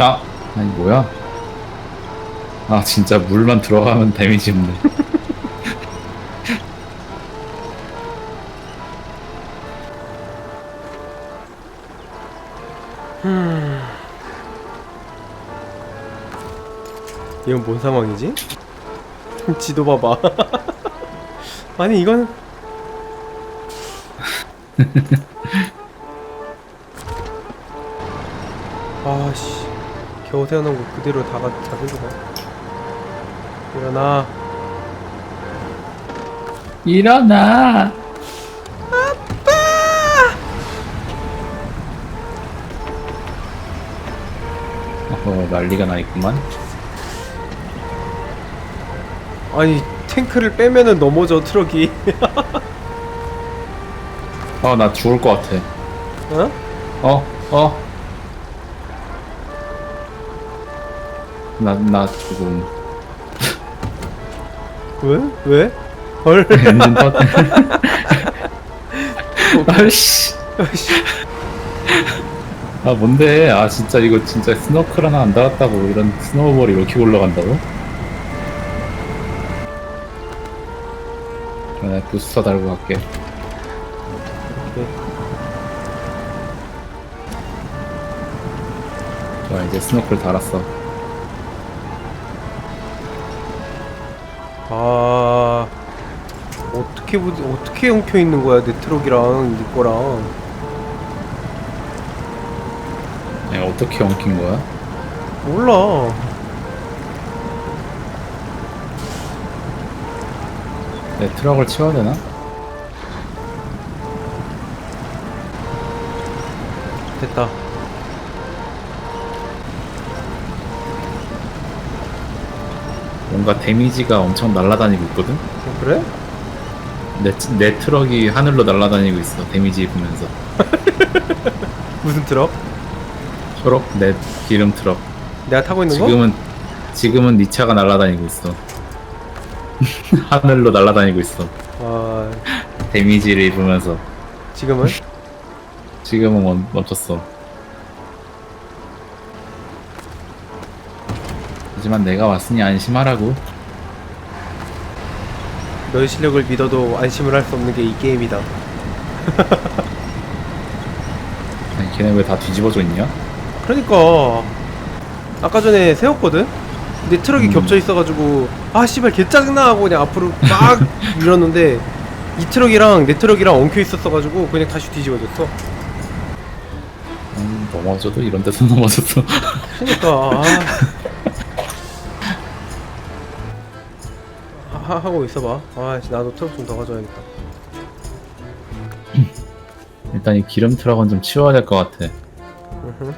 아, 아니 뭐야? 아 진짜 물만 들어가면 데미지 없네. 이건 뭔 상황이지? 지도 봐봐. 아니 이건 겨우 태어난 거 그대로 다가 다 들고 가. 일어나. 일어나. 아빠. 어 난리가 나 있구만. 아니 탱크를 빼면은 넘어져 트럭이. 아 나 죽을 것 같아. 어? 어 어. 나나 지금 왜? 왜? 헐. 엔진 터. 아씨. 아이씨. 아 뭔데? 아 진짜 이거 진짜 스노클 하나 안 달았다고 이런 스노우볼이 이렇게 올라간다고? 그래 부스터 달고 갈게. 좋아 이제 스노클 달았어 아 어떻게 부 어떻게 엉켜 있는 거야 내 트럭이랑 네 거랑 내가 어떻게 엉킨 거야? 몰라 내 트럭을 치워야 되나? 됐다 뭔가 데미지가 엄청 날아다니고 있거든? 어, 그래? 내, 내 트럭이 하늘로 날아다니고 있어 데미지 입으면서 무슨 트럭? 초록 내 기름 트럭 내가 타고 있는 거? 지금은 지금은 네 차가 날아다니고 있어 하늘로 날아다니고 있어 아 데미지를 입으면서 지금은? 지금은 멈, 멈췄어. 하지만 내가 왔으니 안심하라고. 너의 실력을 믿어도 안심을 할 수 없는 게 이 게임이다 아니, 걔네 왜 다 뒤집어져 있냐? 그러니까 아까 전에 세웠거든? 내 트럭이 음. 겹쳐 있어가지고 아 씨발 개 짜증나 하고 그냥 앞으로 막 밀었는데 이 트럭이랑 내 트럭이랑 엉켜 있었어가지고 그냥 다시 뒤집어졌어 음, 넘어져도 이런 데서 넘어졌어. 그러니까 아. 하, 하고 있어봐 아 씨, 나도 트럭 좀 더 가져야겠다 일단 이 기름 트럭은 좀 치워야 될 것 같아. 으흠.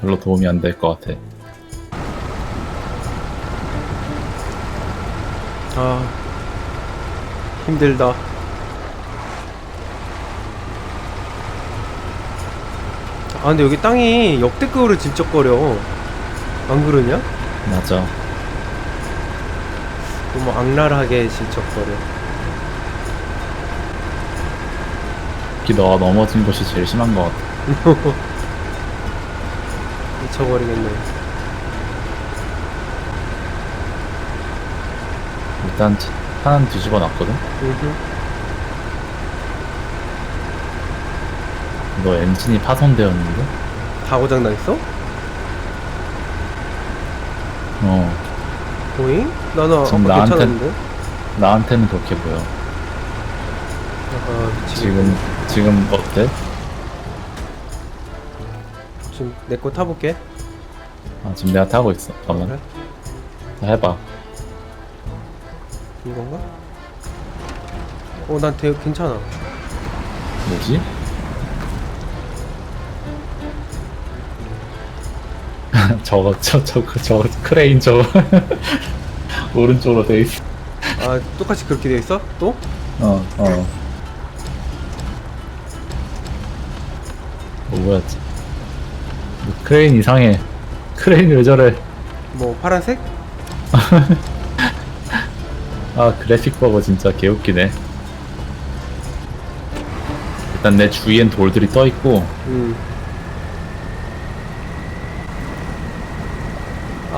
별로 도움이 안 될 것 같아. 아 힘들다 아 근데 여기 땅이 역대급으로 질적거려 안 그러냐? 맞아. 너무 악랄하게 질적거려 특히 너가 넘어진 것이 제일 심한 것 같아. 미쳐버리겠네 일단 차는 뒤집어 놨거든? 으흠. 너 엔진이 파손되었는데? 다 고장나 있어? 어. 오잉? 나는 아까 지금 나한텐- 괜찮았는데? 나한테는 그렇게 보여. 아 미치겠네 지금, 지금 어때? 지금 내 거 타볼게 아, 지금 내가 타고 있어. 잠깐만. 그래? 자, 해봐. 이건가? 어난 되게 괜찮아 뭐지? 저거 저 저거 저 크레인 저거 오른쪽으로 돼 있어. 아 똑같이 그렇게 돼 있어? 또? 어 어. 뭐 뭐였지? 뭐 크레인 이상해. 크레인 왜 저래? 뭐 파란색? 아 그래픽 버거 진짜 개웃기네. 일단 내 주위엔 돌들이 떠 있고 음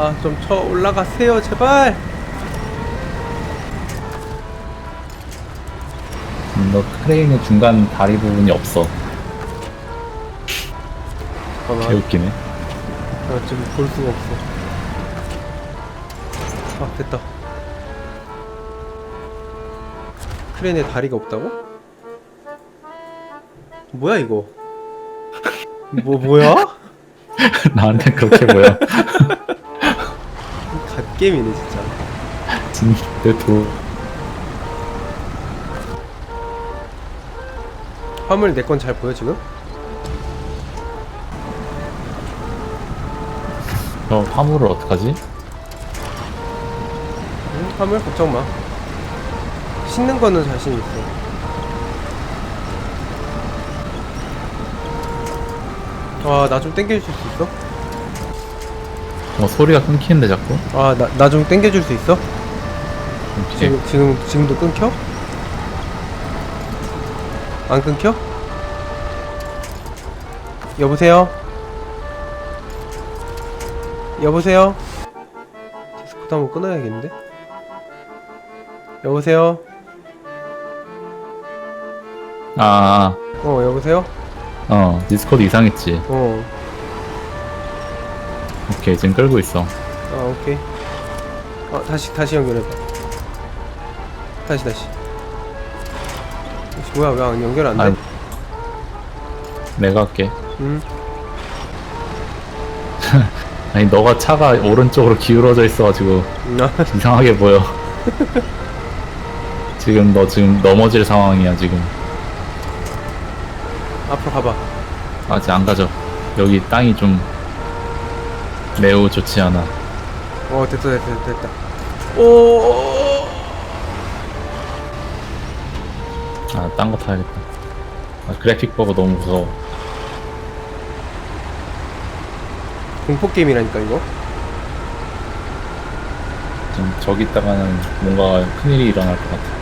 아 좀 쳐 올라가세요 제발 음, 너 크레인의 중간 다리 부분이 없어. 잠깐만 개웃기네. 나 지금 볼 수가 없어 아 됐다 크레인에 다리가 없다고? 뭐야 이거 뭐 뭐야? 나한테 그렇게 보여. 갓게임이네 진짜 진짜 도. 화물 내 건 잘 보여 지금? 저 화물을 어떡하지? 응, 화물 걱정 마 씻는 거는 자신 있어 아나 좀 땡겨줄 수 있어? 어, 소리가 끊기는데 자꾸. 아 나 나 좀 땡겨줄 수 있어? 오케이. 지금 지금 지금도 끊겨? 안 끊겨? 여보세요? 여보세요? 디스코드 한번 끊어야겠는데? 여보세요? 아, 어 여보세요? 어, 디스코드 이상했지. 어. 오케이, 지금 끌고 있어. 아 오케이. 어 다시 다시 연결해봐. 다시 다시. 혹시 뭐야 왜 안 연결 안 돼? 아, 내가 할게. 응. 아니, 너가 차가 오른쪽으로 기울어져 있어가지고 음, 아, 이상하게 보여. 지금 너 지금 넘어질 상황이야, 지금. 앞으로 가봐. 아직 안 가져. 여기 땅이 좀 매우 좋지 않아. 어 됐다 됐다 됐다. 됐다. 오. 아, 딴 거 타야겠다. 아, 그래픽 보고 너무 무서워. 공포 게임이라니까 이거. 지금 저기 있다가는 뭔가 큰일이 일어날 것 같아.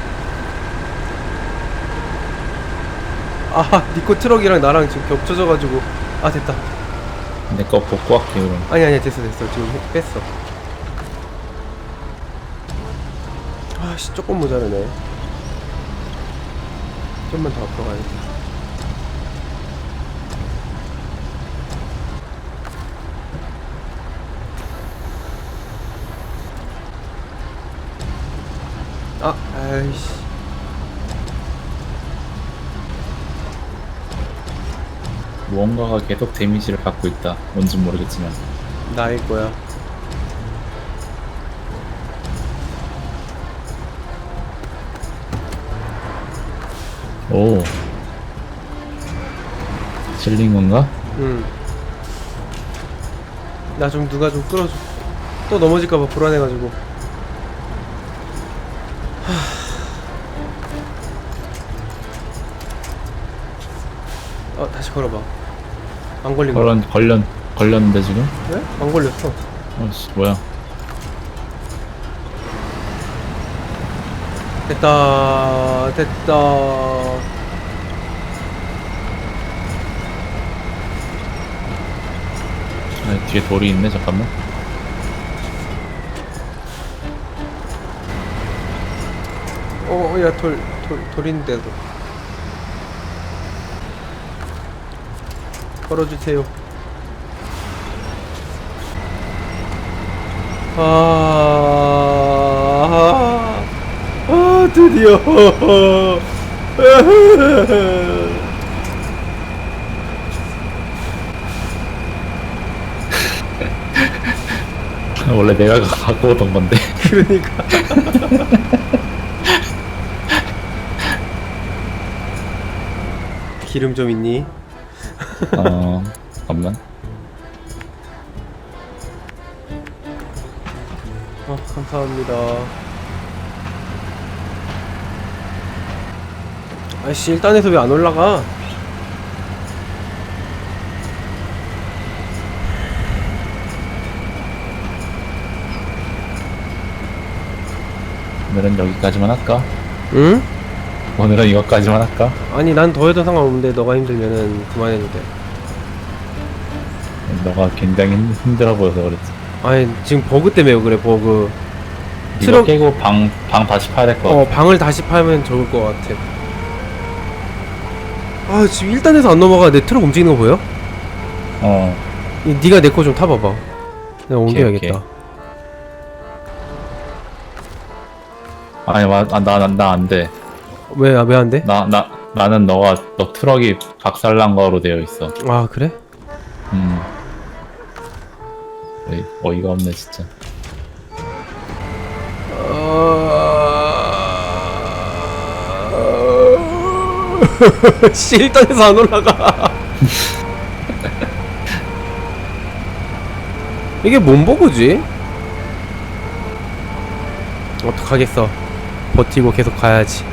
아 니코 트럭이랑 나랑 지금 겹쳐져가지고 아 됐다. 내 거 복구 할게, 그럼. 아니 아니 됐어 됐어 지금 해- 뺐어. 아씨 조금 모자르네. 좀만 더 앞으로 가야겠다. 아, 아이씨. 무언가가 계속 데미지를 받고 있다. 뭔진 모르겠지만. 나일 거야. 오. 실린 건가? 응. 나 좀 누가 좀 끌어줘. 또 넘어질까봐 불안해가지고. 하... 어 다시 걸어봐. 안 걸린 거. 걸렸, 걸렸, 걸렸는데 지금? 왜? 안 걸렸어. 어씨, 뭐야. 됐다. 됐다. 아, 뒤에 돌이 있네, 잠깐만. 어, 야, 돌, 돌, 돌인데도. 걸어주세요. 아, 아, 드디어. 원래 내가 갖고 오던 건데. 그러니까. 기름 좀 있니? 어, 잠깐만. 어, 감사합니다. 아이씨, 1단에서 왜 안 올라가? 오늘은 여기까지만 할까? 응? 오늘은 이것까지만 할까? 아니, 난 더 해도 상관없는데, 너가 힘들면은 그만해도 돼. 너가 굉장히 힘- 힘들어 보여서 그랬지. 아니 지금 버그 때문에 그래 버그 이거 트럭- 깨고 방, 방 다시 파야 될 것 같아 어 방을 다시 팔면 좋을 것 같아 아 지금 1단에서 안 넘어가 내 트럭 움직이는 거 보여? 어 이, 네가 내 거 좀 타봐봐 내가 오케이, 옮겨야겠다 아니 나나 안 돼. 왜 왜 안 돼? 나 나 나는 너가 너 트럭이 박살난 거로 되어 있어. 아 그래? 음. 어이, 어이가 없네 진짜. 씨 1단에서 안 올라가 이게 뭔 버그지? 어떡하겠어 버티고 계속 가야지